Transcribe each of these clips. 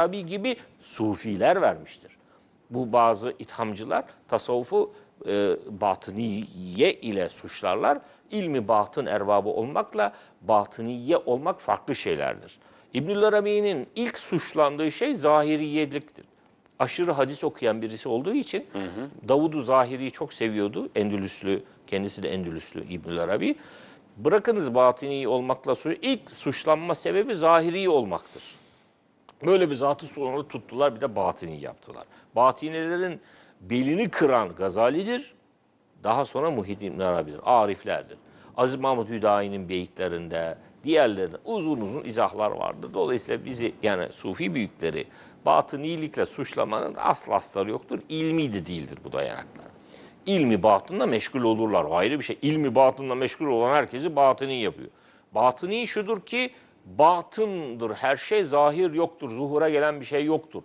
Arabi gibi sufiler vermiştir. Bu bazı ithamcılar tasavvufu e, batıniye ile suçlarlar. İlmi batın erbabı olmakla batıniye olmak farklı şeylerdir. İbnül Arabi'nin ilk suçlandığı şey zahiriyeliktir. Aşırı hadis okuyan birisi olduğu için Davud-u Zahiri'yi çok seviyordu. Endülüslü, kendisi de Endülüslü İbnül Arabi. Bırakınız batini olmakla suç, ilk suçlanma sebebi zahiri olmaktır. Böyle bir zatı sonra tuttular bir de batini yaptılar. Batinilerin belini kıran Gazali'dir. Daha sonra Muhyiddin Arabi'dir. Ariflerdir. Aziz Mahmud Hüdayi'nin beyitlerinde, diğerlerinde uzun uzun izahlar vardır. Dolayısıyla bizi yani Sufi büyükleri batınilikle suçlamanın asla astarı yoktur. İlmi de değildir bu dayanaklar. İlmi batınla meşgul olurlar. O ayrı bir şey. İlmi batınla meşgul olan herkesi batıni yapıyor. Batıni şudur ki batındır. Her şey zahir yoktur. Zuhura gelen bir şey yoktur.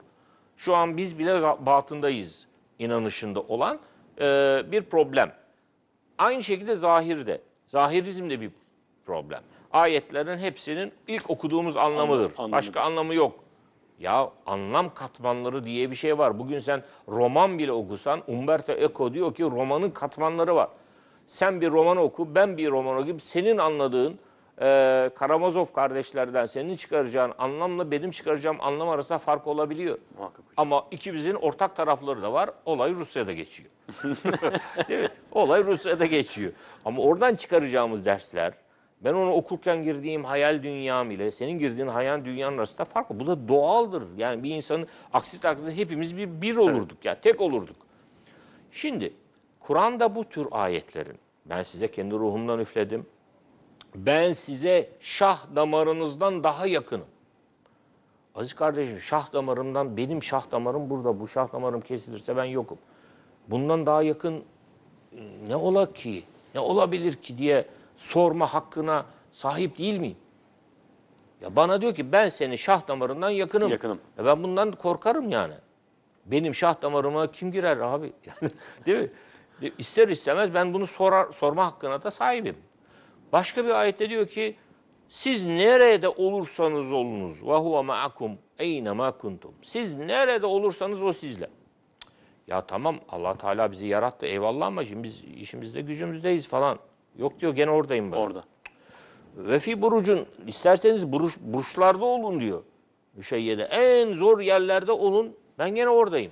Şu an biz bile batındayız inanışında olan e, bir problem. Aynı şekilde zahirde. Zahirizm de bir problem. Ayetlerin hepsinin ilk okuduğumuz anlamıdır. anlamıdır. Başka anlamı yok. Ya anlam katmanları diye bir şey var. Bugün sen roman bile okusan Umberto Eco diyor ki romanın katmanları var. Sen bir roman oku, ben bir roman okuyayım. Senin anladığın e, Karamazov kardeşlerden senin çıkaracağın anlamla benim çıkaracağım anlam arasında fark olabiliyor. Muhakkak hocam. Ama ikimizin ortak tarafları da var. Olay Rusya'da geçiyor. Değil mi? Olay Rusya'da geçiyor. Ama oradan çıkaracağımız dersler, ben onu okurken girdiğim hayal dünyam ile senin girdiğin hayal dünyanın arasında fark var. Bu da doğaldır. Yani bir insanın aksi takdirde hepimiz bir, bir olurduk. ya tek olurduk. Şimdi Kur'an'da bu tür ayetlerin ben size kendi ruhumdan üfledim. Ben size şah damarınızdan daha yakınım. Aziz kardeşim şah damarımdan benim şah damarım burada. Bu şah damarım kesilirse ben yokum. Bundan daha yakın ne ola ki? Ne olabilir ki diye sorma hakkına sahip değil miyim? Ya bana diyor ki ben senin şah damarından yakınım. Yakınım. Ya ben bundan korkarım yani. Benim şah damarıma kim girer abi? Yani, değil mi? İster istemez ben bunu sorar, sorma hakkına da sahibim. Başka bir ayette diyor ki siz nerede olursanız olunuz ve huve ma'akum eyne ma kuntum. Siz nerede olursanız o sizle. Ya tamam Allah Teala bizi yarattı eyvallah ama şimdi biz işimizde gücümüzdeyiz falan. Yok diyor gene oradayım ben. Orada. Ve fi burucun isterseniz buruş, burçlarda olun diyor. Müşeyyede en zor yerlerde olun. Ben gene oradayım.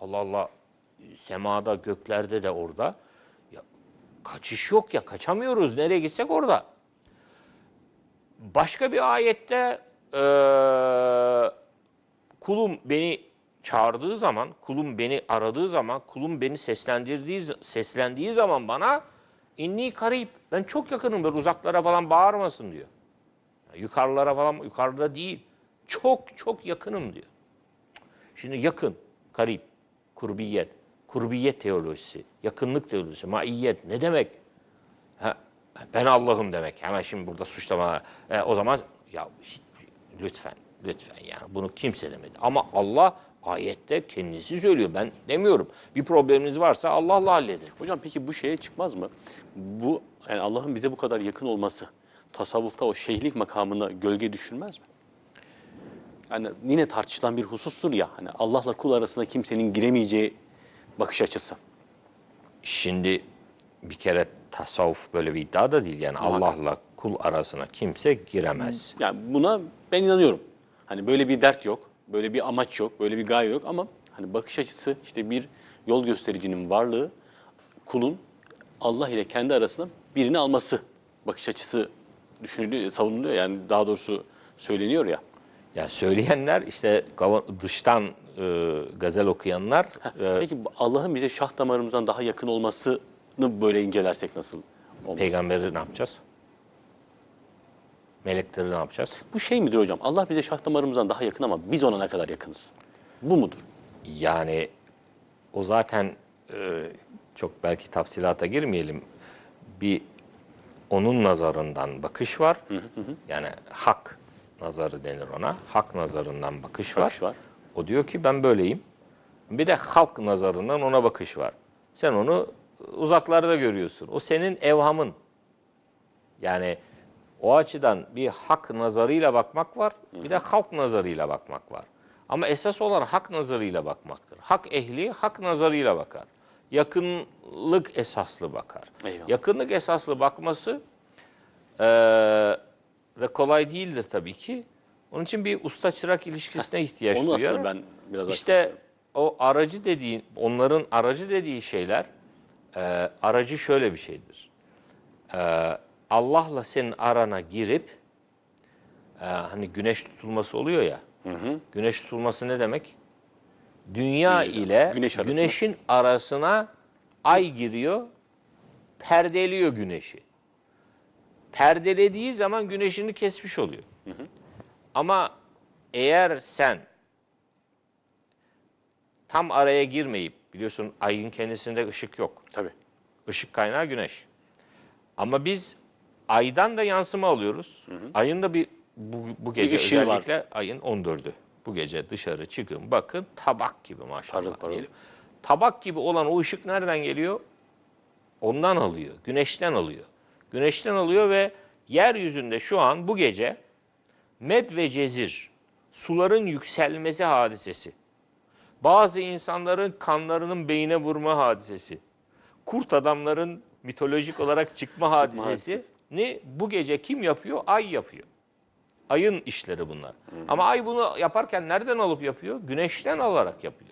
Allah Allah semada göklerde de orada. Kaçış yok ya kaçamıyoruz. Nereye gitsek orada. Başka bir ayette eee, kulum beni çağırdığı zaman, kulum beni aradığı zaman, kulum beni seslendirdiği seslendiği zaman bana inni karip. Ben çok yakınım böyle uzaklara falan bağırmasın diyor. Yukarılara falan yukarıda değil. Çok çok yakınım diyor. Şimdi yakın, karip, kurbiyet, kurbiyet teolojisi, yakınlık teolojisi, maiyet ne demek? Ha, ben Allah'ım demek. Hemen şimdi burada suçlama. E, o zaman ya lütfen, lütfen yani bunu kimse demedi. Ama Allah ayette kendisi söylüyor. Ben demiyorum. Bir probleminiz varsa Allah'la halledin. Hocam peki bu şeye çıkmaz mı? Bu yani Allah'ın bize bu kadar yakın olması tasavvufta o şeyhlik makamına gölge düşürmez mi? Yani yine tartışılan bir husustur ya. Hani Allah'la kul arasında kimsenin giremeyeceği bakış açısı. Şimdi bir kere tasavvuf böyle bir iddia da değil. Yani Allah'la kul arasına kimse giremez. Yani buna ben inanıyorum. Hani böyle bir dert yok, böyle bir amaç yok, böyle bir gaye yok ama hani bakış açısı işte bir yol göstericinin varlığı kulun Allah ile kendi arasında birini alması bakış açısı düşünülüyor, savunuluyor. Yani daha doğrusu söyleniyor ya. Yani söyleyenler işte dıştan e, gazel okuyanlar e, Peki Allah'ın bize şah damarımızdan daha yakın olmasını böyle incelersek nasıl olur? peygamberi ne yapacağız? Melekleri ne yapacağız? Bu şey midir hocam? Allah bize şah damarımızdan daha yakın ama biz ona ne kadar yakınız? Bu mudur? Yani o zaten e, çok belki tafsilata girmeyelim. Bir onun nazarından bakış var. Yani hak nazarı denir ona. Hak nazarından bakış var. Bakış var. O diyor ki ben böyleyim. Bir de halk nazarından ona bakış var. Sen onu uzaklarda görüyorsun. O senin evhamın. Yani o açıdan bir hak nazarıyla bakmak var, bir de halk nazarıyla bakmak var. Ama esas olarak hak nazarıyla bakmaktır. Hak ehli hak nazarıyla bakar. Yakınlık esaslı bakar. Eyvallah. Yakınlık esaslı bakması eee ve kolay değildir tabii ki. Onun için bir usta çırak ilişkisine ihtiyaç Onu duyuyor. aslında ben biraz İşte o aracı dediğin, onların aracı dediği şeyler, e, aracı şöyle bir şeydir. E, Allah'la senin arana girip, e, hani güneş tutulması oluyor ya, güneş tutulması ne demek? Dünya ile güneş arasına. güneşin arasına ay giriyor, perdeliyor güneşi. Perdelediği zaman güneşini kesmiş oluyor. Ama eğer sen tam araya girmeyip biliyorsun ayın kendisinde ışık yok. Tabii. Işık kaynağı güneş. Ama biz aydan da yansıma alıyoruz. Ayın da bir bu, bu gece var. özellikle ayın 14'ü. Bu gece dışarı çıkın bakın tabak gibi maşallah Parıl. Tabak gibi olan o ışık nereden geliyor? Ondan alıyor. Güneşten alıyor. Güneşten alıyor ve yeryüzünde şu an bu gece med ve cezir suların yükselmesi hadisesi. Bazı insanların kanlarının beyine vurma hadisesi. Kurt adamların mitolojik olarak çıkma hadisesi ni bu gece kim yapıyor? Ay yapıyor. Ayın işleri bunlar. Ama ay bunu yaparken nereden alıp yapıyor? Güneşten alarak yapıyor.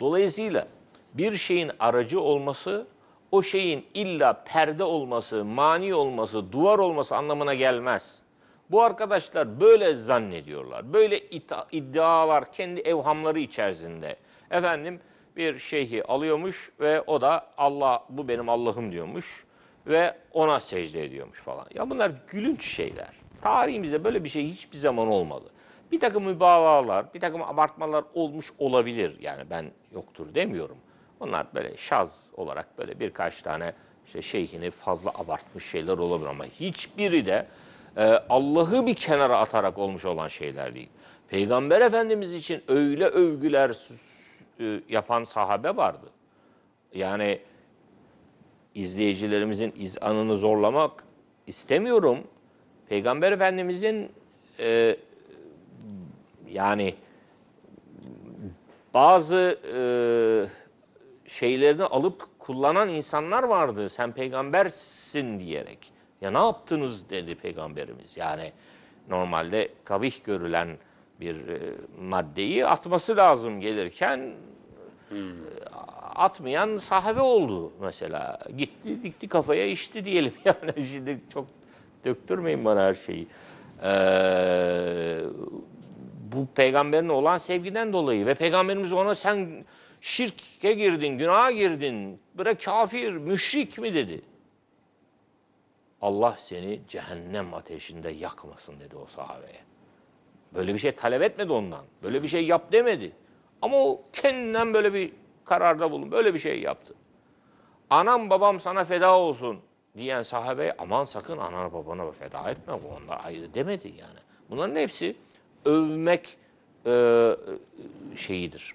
Dolayısıyla bir şeyin aracı olması o şeyin illa perde olması, mani olması, duvar olması anlamına gelmez. Bu arkadaşlar böyle zannediyorlar. Böyle iddialar kendi evhamları içerisinde. Efendim bir şeyhi alıyormuş ve o da Allah bu benim Allah'ım diyormuş ve ona secde ediyormuş falan. Ya bunlar gülünç şeyler. Tarihimizde böyle bir şey hiçbir zaman olmadı. Bir takım mübalağalar, bir takım abartmalar olmuş olabilir. Yani ben yoktur demiyorum. Onlar böyle şaz olarak böyle birkaç tane işte şeyhini fazla abartmış şeyler olabilir ama hiçbiri de Allah'ı bir kenara atarak olmuş olan şeyler değil. Peygamber Efendimiz için öyle övgüler e, yapan sahabe vardı. Yani izleyicilerimizin izanını zorlamak istemiyorum. Peygamber Efendimizin e, yani bazı e, şeylerini alıp kullanan insanlar vardı. Sen peygambersin diyerek. Ya ne yaptınız dedi peygamberimiz. Yani normalde kabih görülen bir e, maddeyi atması lazım gelirken e, atmayan sahabe oldu mesela. Gitti dikti kafaya içti diyelim yani şimdi çok döktürmeyin bana her şeyi. Ee, bu peygamberin olan sevgiden dolayı ve peygamberimiz ona sen şirke girdin, günaha girdin, bırak kafir, müşrik mi dedi. Allah seni cehennem ateşinde yakmasın dedi o sahabeye. Böyle bir şey talep etmedi ondan. Böyle bir şey yap demedi. Ama o kendinden böyle bir kararda bulun. Böyle bir şey yaptı. Anam babam sana feda olsun diyen sahabeye aman sakın anana babana feda etme bu onlar ayrı demedi yani. Bunların hepsi övmek e, şeyidir.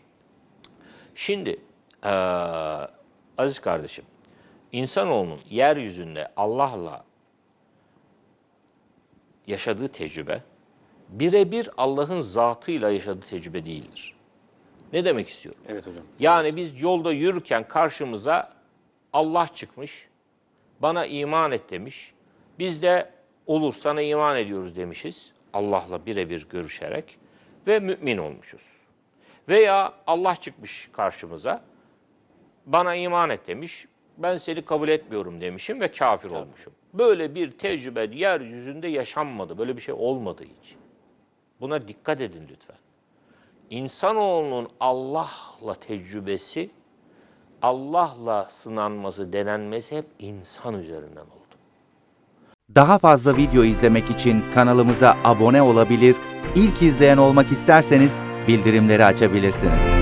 Şimdi e, aziz kardeşim insanoğlunun yeryüzünde Allah'la yaşadığı tecrübe birebir Allah'ın zatıyla yaşadığı tecrübe değildir. Ne demek istiyorum? Evet hocam. Yani biz yolda yürürken karşımıza Allah çıkmış, bana iman et demiş. Biz de olur sana iman ediyoruz demişiz. Allah'la birebir görüşerek ve mümin olmuşuz. Veya Allah çıkmış karşımıza, bana iman et demiş, ben seni kabul etmiyorum demişim ve kafir olmuşum. Böyle bir tecrübe yeryüzünde yaşanmadı. Böyle bir şey olmadı hiç. Buna dikkat edin lütfen. İnsanoğlunun Allah'la tecrübesi, Allah'la sınanması, denenmesi hep insan üzerinden oldu. Daha fazla video izlemek için kanalımıza abone olabilir, ilk izleyen olmak isterseniz bildirimleri açabilirsiniz.